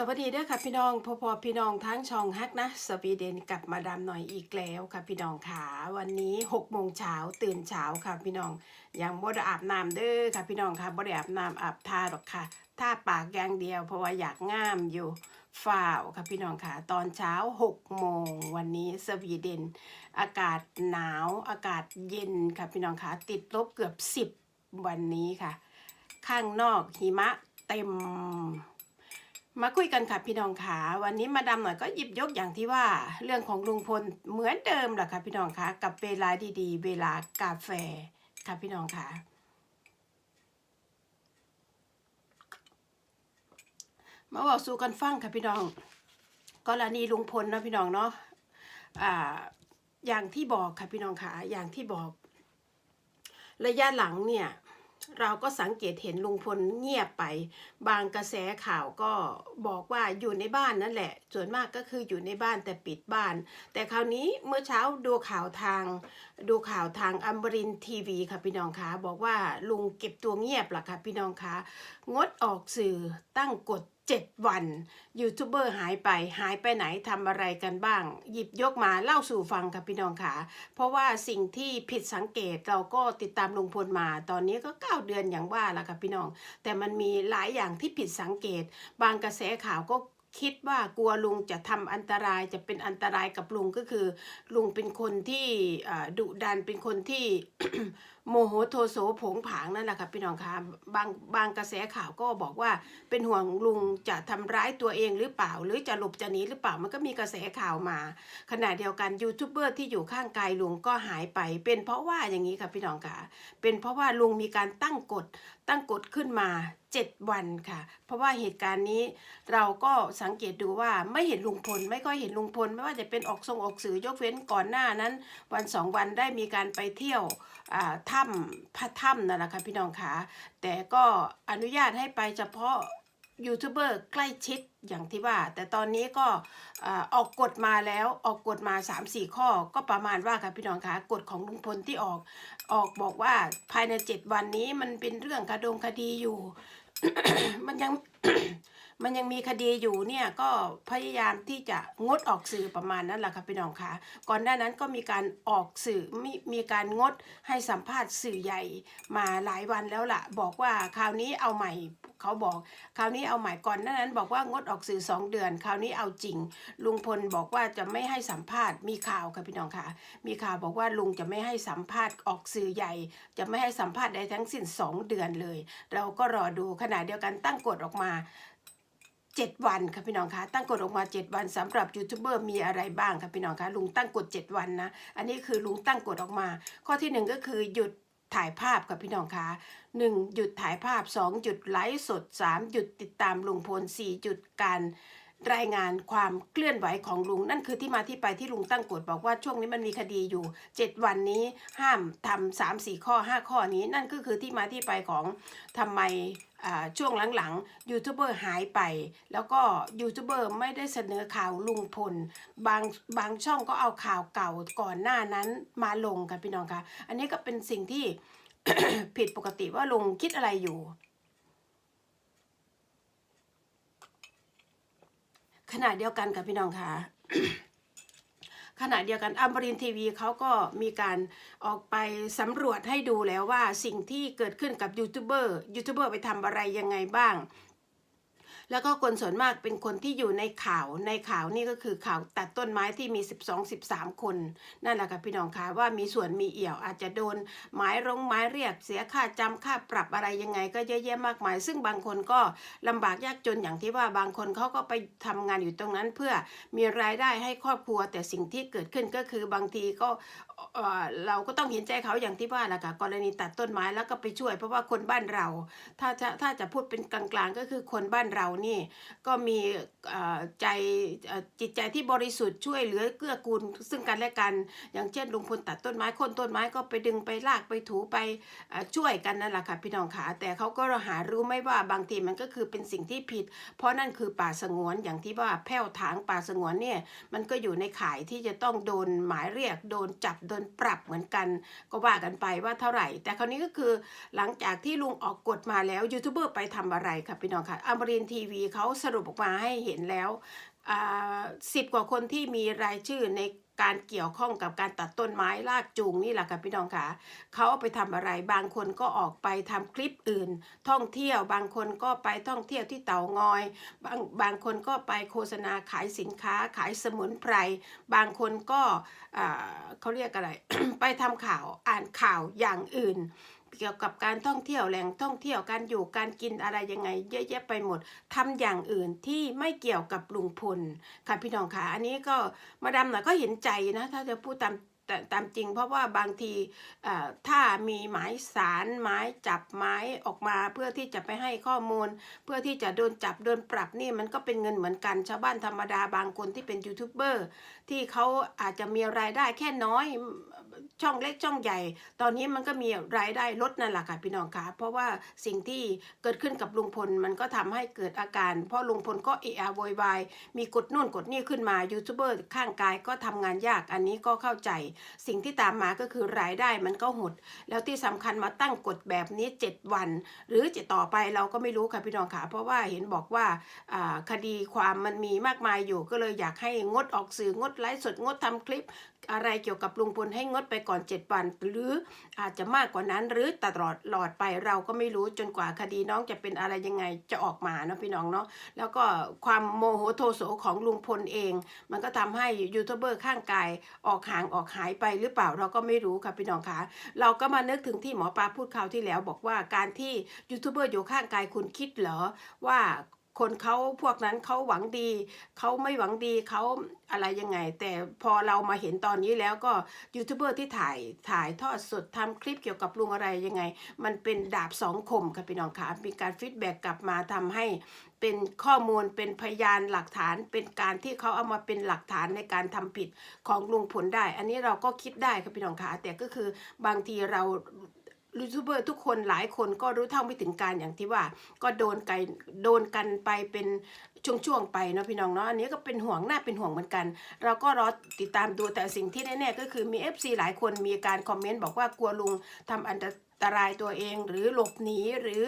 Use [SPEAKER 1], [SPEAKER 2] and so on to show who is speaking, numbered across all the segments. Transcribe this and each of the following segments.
[SPEAKER 1] สวัสดีเด้อค่ะพี่น้องพอพอพี่น้องทั้งช่องฮักนะสวีเดนกลับมาดามหน่อยอีกแล้วค่ะพี่น้องค่ะวันนี้6โมงเช้าตื่นเช้าค่ะพี่น้องยังบ่ได้อาบน้ำเด้อค่ะพี่น้องค่ะบ่ได้อาบน้ำอาบทาหรอกค่ะทาปากอย่างเดียวเพราะว่าอยากงามอยู่ฝ่าวค่ะพี่น้องค่ะตอนเช้า6โมงวันนี้สวีเดน อากาศหนาวอากาศเย็นค่ะพี่น้องค่ะติดลบเกือบ 10 วันนี้ค่ะ ข้างนอกหิมะเต็ม มาคุยกันค่ะพี่น้องค่ะวันนี้มาดามหน่อยก็หยิบยกอย่างที่ว่า เรื่องของลุงพลเหมือนเดิมแหละค่ะพี่น้องค่ะ กับเวลาดีๆ เวลากาแฟค่ะพี่น้องค่ะ มาบอกสู่กันฟังค่ะพี่น้องกรณีลุงพลนะพี่น้องเนาะอ่าอย่างที่บอกค่ะพี่น้องค่ะอย่างที่บอก ระยะหลังเนี่ย เราก็สังเกตเห็นลุงพลเงียบไป บางกระแสข่าวก็บอกว่าอยู่ในบ้านนั่นแหละ ส่วนมากก็คืออยู่ในบ้านแต่ปิดบ้าน แต่คราวนี้เมื่อเช้าดูข่าวทาง ดูข่าวทางอัมบรินทีวีค่ะพี่น้องคะบอกว่าลุงเก็บตัวเงียบล่ะค่ะพี่น้องคะงดออกสื่อตั้งกฎ 7 วันยูทูบเบอร์หายไปหายไปไหนทำอะไรกันบ้าง หยิบยกมาเล่าสู่ฟังค่ะพี่น้องค่ะ เพราะว่าสิ่งที่ผิดสังเกตเราก็ติดตามลุงพลมา ตอนนี้ก็ 9 เดือนอย่างว่าละค่ะพี่น้อง แต่มันมีหลายอย่างที่ผิดสังเกต บางกระแสข่าวก็ คิดว่ากลัวลุงจะทำอันตรายจะเป็นอันตรายกับลุงก็คือ ลุงเป็นคนที่ดุดันเป็นคนที่โมโหโทโสผงผางนั่นแหละค่ะพี่น้องคะบางบางกระแสข่าวก็บอกว่าเป็นห่วงลุงจะทำร้ายตัวเองหรือเปล่า หรือจะหลบจะหนีหรือเปล่ามันก็มีกระแสข่าวมา ขณะเดียวกันยูทูบเบอร์ที่อยู่ข้างกายลุงก็หายไป เป็นเพราะว่าอย่างนี้ค่ะพี่น้องคะเป็นเพราะว่าลุงมีการตั้งกฎ ตั้งกฎขึ้นมา 7 วันค่ะ เพราะว่าเหตุการณ์นี้เราก็สังเกตดูว่าไม่เห็นลุงพล ไม่ค่อยเห็นลุงพล ไม่ว่าจะเป็นออกทรงออกสื่อยกเว้นก่อนหน้านั้น วันสองวันได้มีการไปเที่ยวถ้ำพระถ้ำนั่นแหละค่ะพี่น้องค่ะแต่ก็อนุญาตให้ไปเฉพาะ ยูทูบเบอร์ใกล้ชิดอย่างที่ว่า แต่ตอนนี้ก็ออกกฎมาแล้วออกกฎมา 3-4 ข้อก็ประมาณว่าค่ะพี่น้องคะกฎของลุงพลที่ออกออกบอกว่าภายใน 7 วันนี้มันเป็นเรื่องคดงคดีอยู่ มันยัง มันยังมีคดีอยู่เนี่ยก็พยายามที่จะงดออกสื่อประมาณนั้นแหละค่ะพี่น้องคะก่อนหน้านั้นก็มีการออกสื่อมีมีการงดให้สัมภาษณ์สื่อใหญ่มาหลายวันแล้วล่ะ บอกว่าคราวนี้เอาใหม่เขาบอก คราวนี้เอาใหม่ก่อนหน้านั้นบอกว่างดออกสื่อสองเดือน คราวนี้เอาจริง ลุงพลบอกว่าจะไม่ให้สัมภาษณ์มีข่าวค่ะพี่น้องค่ะ มีข่าวบอกว่าลุงจะไม่ให้สัมภาษณ์ออกสื่อใหญ่ จะไม่ให้สัมภาษณ์ใดทั้งสิ้นสองเดือนเลย เราก็รอดูขณะเดียวกันตั้งกฎออกมา 7 วันค่ะพี่น้องคะตั้งกฎออกมา 7 วันสำหรับยูทูบเบอร์มีอะไรบ้างค่ะพี่น้องคะลุงตั้งกฎ 7 วันนะ อันนี้คือลุงตั้งกฎออกมา ข้อที่ 1 ก็คือหยุดถ่ายภาพค่ะพี่น้องคะหนึ่งหยุดถ่ายภาพ 2 หยุดไลฟ์สด 3 หยุดติดตามลุงพล4หยุดการรายงานความเคลื่อนไหวของลุง นั่นคือที่มาที่ไปที่ลุงตั้งกฎบอกว่าช่วงนี้มันมีคดีอยู่ 7 วันนี้ห้ามทำสามสี่ข้อ 5 ข้อนี้ นั่นก็คือที่มาที่ไปของทำไม ช่วงหลังๆยูทูบเบอร์หายไป แล้วก็ยูทูบเบอร์ไม่ได้เสนอข่าวลุงพล บางบางช่องก็เอาข่าวเก่าก่อนหน้านั้นมาลงค่ะพี่น้องคะอันนี้ก็เป็นสิ่งที่ ผิดปกติว่าลุงคิดอะไรอยู่ขณะเดียวกันค่ะพี่น้องคะ ขณะเดียวกันอัมบรินทีวีเขาก็มีการออกไปสำรวจให้ดูแล้วว่าสิ่งที่เกิดขึ้นกับยูทูบเบอร์ยูทูบเบอร์ไปทำอะไรยังไงบ้าง แล้วก็คนส่วนมากเป็นคนที่อยู่ในข่าวในข่าวนี่ก็คือข่าวตัดต้นไม้ที่มี 12 13 คน นั่นแหละค่ะพี่น้องคะว่ามีส่วนมีเอี่ยวอาจจะโดนหมายรงหมายเรียกเสียค่าจำค่าปรับอะไรยังไง ก็เยอะแยะมากมาย ซึ่งบางคนก็ลำบากยากจนอย่างที่ว่าบางคนเขาก็ไปทำงานอยู่ตรงนั้นเพื่อมีรายได้ให้ครอบครัว แต่สิ่งที่เกิดขึ้นก็คือบางทีก็ เราก็ต้องเห็นใจเขาอย่างที่ว่าแหละค่ะกรณีตัดต้นไม้แล้วก็ไปช่วย เพราะว่าคนบ้านเรา ถ้าจะถ้าจะพูดเป็นกลางๆ ก็คือคนบ้านเรานี่ก็มีใจจิตใจที่บริสุทธิ์ช่วยเหลือเกื้อกูล ซึ่งกันและกัน อย่างเช่นลุงพลตัดต้นไม้คนต้นไม้ก็ไปดึงไปลากไปถูไปช่วยกันนั่นแหละค่ะพี่น้องขาแต่เขาก็หารู้ไม่ว่าบางทีมันก็คือเป็นสิ่งที่ผิด เพราะนั่นคือป่าสงวนอย่างที่ว่าแผ้วถางป่าสงวนเนี่ยมันก็อยู่ในข่ายที่จะต้องโดนหมายเรียกโดนจับโดนปรับเหมือนกันก็ว่ากันไปว่าเท่าไหร่ แต่คราวนี้ก็คือหลังจากที่ลุงออกกฎมาแล้วยูทูบเบอร์ไปทำอะไรครับพี่น้องค่ะอมรินทีวีเขาสรุปออกมาให้เห็นแล้วสิบกว่าคนที่มีรายชื่อใน การเกี่ยวข้องกับการตัดต้นไม้ลากจูงนี่แหละค่ะพี่น้องค่ะเขาเอาไปทำอะไรบางคนก็ออกไปทำคลิปอื่น ท่องเที่ยวบางคนก็ไปท่องเที่ยวที่เต่างอย บางบางคนก็ไปโฆษณาขายสินค้าขายสมุนไพรบางคนก็เขาเรียกอะไร ไปทำข่าวอ่านข่าวอย่างอื่น เกี่ยวกับการท่องเที่ยวแหล่งท่องเที่ยวการอยู่การกินอะไรยังไง เยอะแยะไปหมดทำอย่างอื่นที่ไม่เกี่ยวกับลุงพลค่ะพี่น้องค่ะอันนี้ก็มาดามหน่อยก็เห็นใจนะ ถ้าจะพูดตาม แต่ตามจริงเพราะว่าบางทีถ้ามีหมายสารหมายจับหมายออกมาเพื่อที่จะไปให้ข้อมูล เพื่อที่จะโดนจับโดนปรับนี่มันก็เป็นเงินเหมือนกัน ชาวบ้านธรรมดาบางคนที่เป็นยูทูบเบอร์ที่เขาอาจจะมีรายได้แค่น้อยช่องเล็กช่องใหญ่ ตอนนี้มันก็มีรายได้ลดนั่นแหละค่ะพี่น้องคะเพราะว่าสิ่งที่เกิดขึ้นกับลุงพลมันก็ทำให้เกิดอาการ เพราะลุงพลก็เอะอะโวยวายมีกดนู่นกดนี่ขึ้นมายูทูบเบอร์ข้างกายก็ทำงานยากอันนี้ก็เข้าใจสิ่งที่ตามมาก็คือรายได้มันก็หด แล้วที่สำคัญมาตั้งกฎแบบนี้ 7 วัน หรือจะต่อไปเราก็ไม่รู้ค่ะพี่น้องค่ะ เพราะว่าเห็นบอกว่าคดีความมันมีมากมายอยู่ก็เลยอยากให้งดออกสื่องดไลฟ์สดงดทำคลิป อะไรเกี่ยวกับลุงพลให้งดไปก่อน 7 วัน หรืออาจจะมากกว่านั้นหรือตลอดหลอดไปเราก็ไม่รู้จนกว่าคดีน้องจะเป็นอะไรยังไงจะออกมาเนาะพี่น้องเนาะแล้วก็ความโมโหโทโสของลุงพลเอง มันก็ทำให้ยูทูบเบอร์ข้างกายออกห่างออกหายไปหรือเปล่าเราก็ไม่รู้ค่ะพี่น้องคะเราก็มานึกถึงที่หมอปลาพูดคราวที่แล้วบอกว่าการที่ยูทูบเบอร์อยู่ข้างกายคุณคิดเหรอว่า คนเขาพวกนั้นเขาหวังดีเขาไม่หวังดีเขาอะไรยังไง แต่พอเรามาเห็นตอนนี้แล้วก็ยูทูบเบอร์ที่ถ่ายถ่ายทอดสดทำคลิปเกี่ยวกับลุงอะไรยังไง มันเป็นดาบสองคมค่ะพี่น้องคะมีการฟีดแบ็กกลับมาทำให้เป็นข้อมูลเป็นพยานหลักฐาน เป็นการที่เขาเอามาเป็นหลักฐานในการทำผิดของลุงผลได้ อันนี้เราก็คิดได้ค่ะพี่น้องคะแต่ก็คือบางทีเรา ยูทูบเบอร์ทุกคนหลายคนก็รู้เท่าไม่ถึงการอย่างที่ว่า ก็โดนไกโดนกันไปเป็นช่วงๆไปเนาะพี่น้องเนาะอันนี้ก็เป็นห่วงน่าเป็นห่วงเหมือนกัน เราก็รอติดตามดูแต่สิ่งที่แน่ๆก็คือมี FC หลายคนมีการคอมเมนต์บอกว่ากลัวลุงทำอันตรายตัวเองหรือหลบหนีหรือ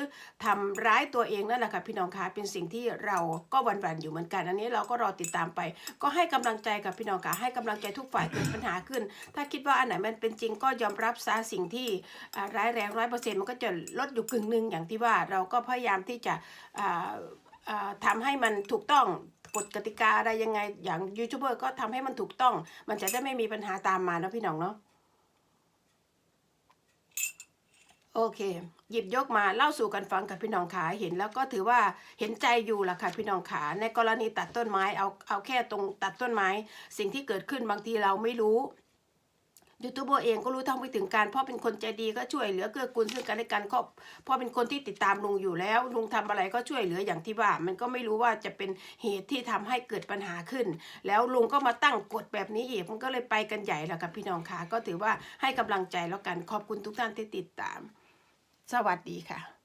[SPEAKER 1] ทำร้ายตัวเองนั่นแหละค่ะพี่น้องคะเป็นสิ่งที่เราก็หวั่นๆอยู่เหมือนกันอันนี้เราก็รอติดตามไป ก็ให้กำลังใจกับพี่น้องคะให้กำลังใจทุกฝ่ายเกิดปัญหาขึ้น ถ้าคิดว่าอันไหนมันเป็นจริงก็ยอมรับซะสิ่งที่ร้ายแรงร้อยเปอร์เซ็นต์มันก็จะลดอยู่กึ่งหนึ่งอย่างที่ว่าเราก็พยายามที่จะอ่าอ่าทำให้มันถูกต้องกฎกติกาอะไรยังไงอย่างยูทูบเบอร์ก็ทำให้มันถูกต้อง มันจะได้ไม่มีปัญหาตามมานะพี่น้องเนาะ โอเค หยิบยกมาเล่าสู่กันฟังกับพี่น้องขาเห็นแล้วก็ถือว่าเห็นใจอยู่ล่ะค่ะพี่น้องขาในกรณีตัดต้นไม้เอาเอาแค่ตรงตัดต้นไม้ สิ่งที่เกิดขึ้นบางทีเราไม่รู้ยูทูบเบอร์เองก็รู้เท่าไม่ถึงการพราะเป็นคนใจดีก็ช่วยเหลือเกื้อกูลซึ่งกันและกันก็เพราะเป็นคนที่ติดตามลุงอยู่แล้วลุงทำอะไรก็ช่วยเหลืออย่างที่ว่า มันก็ไม่รู้ว่าจะเป็นเหตุที่ทำให้เกิดปัญหาขึ้น แล้วลุงก็มาตั้งกฎแบบนี้อีกมันก็เลยไปกันใหญ่แล้วกับพี่น้องค่ะก็ถือว่าให้กำลังใจแล้วกันขอบคุณทุกท่านที่ติดตาม สวัสดีค่ะ